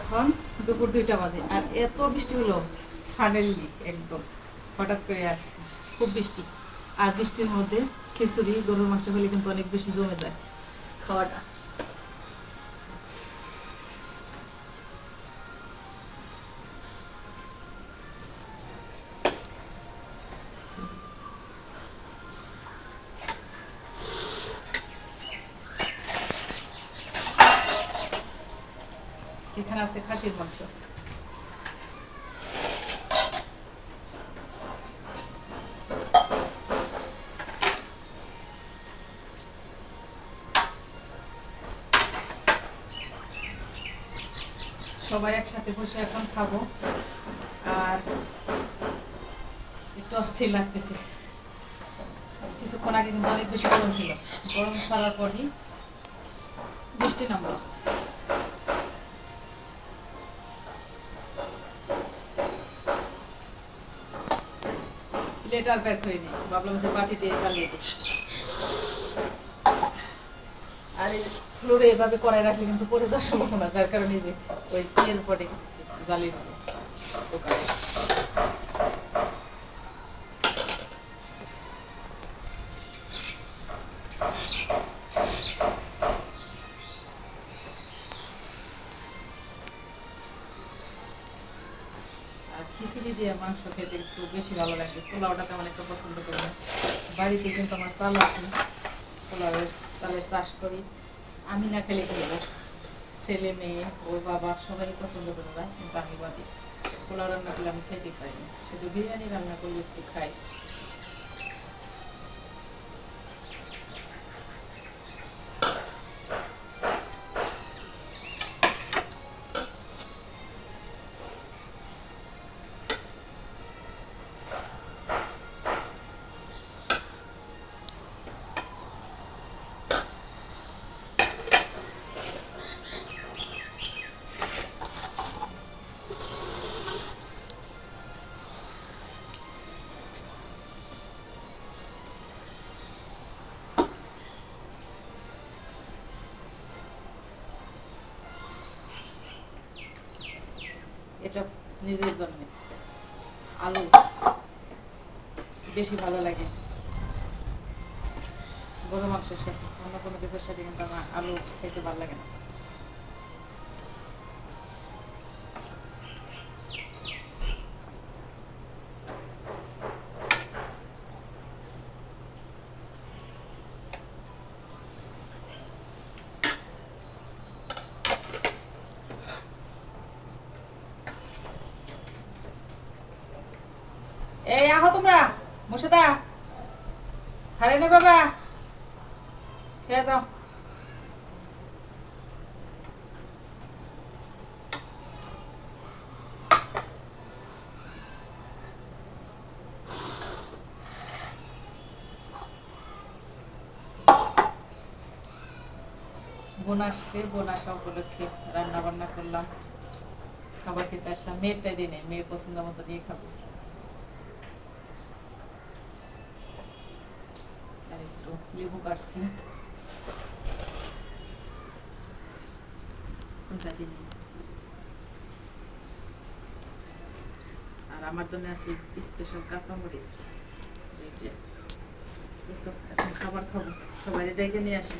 এখন দুপুর দুইটা বাজে, আর এত বৃষ্টি হলো সাডেনলি একদম, হঠাৎ করে আসছে, খুব বৃষ্টি। আর বৃষ্টির মধ্যে খিচুড়ি, গরুর মাংস হলে কিন্তু অনেক বেশি জমে যায় খাওয়াটা। এখানে আছে খাসির মাংস। সবাই একসাথে বসে এখন খাব। আর একটু অস্থির লাগতেছে। কিছুক্ষণ আগে কিন্তু অনেক বেশি গরম ছিল। গরম ছাড়ার পরই বৃষ্টি নামলো। লেটার ব্যাক হয়নি। নি ভাবলাম যে বাটি দিয়ে চালিয়ে দিই। আর ফ্লোরে এভাবে করাই রাখলে কিন্তু পড়ে যাওয়ার সম্ভাবনা, যার কারণে যে ওই চেয়ের পরে জ্বালিয়ে দিল খিচুড়ি দিয়ে মাংস খেতে একটু বেশি ভালো লাগে। পোলাওটা তেমন একটা পছন্দ করি না। বাড়িতে কিন্তু আমার চাল আছে। পোলাওয়ের চালের চাষ করি। আমি না খেলে হবে? ছেলে, মেয়ে ওর বাবা সবাই পছন্দ করে না, কিন্তু আমি বাদি পোলাও রান্না করলে আমি খেতে পারি না। শুধু বিরিয়ানি রান্না করলে একটু খাই। এটা নিজের জন্য। আলু বেশি ভালো লাগে। গরু মাংসের সাথে, অন্য কোনো কিছুর সাথে কিন্তু আমার আলু খেতে ভালো লাগে না। এই, আহো তোমরা। মুর্শিদা। খারে নে বাবা। খেয়ে যাও। বোন আসছে, বোন উপলক্ষে রান্না বান্না করলাম। খাবার খেতে আসলাম। মেয়েরটাই দিনে মেয়ে পছন্দ মতো দিয়ে খাব আর একটু লেবু কাটছি আর আমার জন্য আছে স্পেশাল কাঁচামরিচ খাবার খাব সবাই ডেকে নিয়ে আসি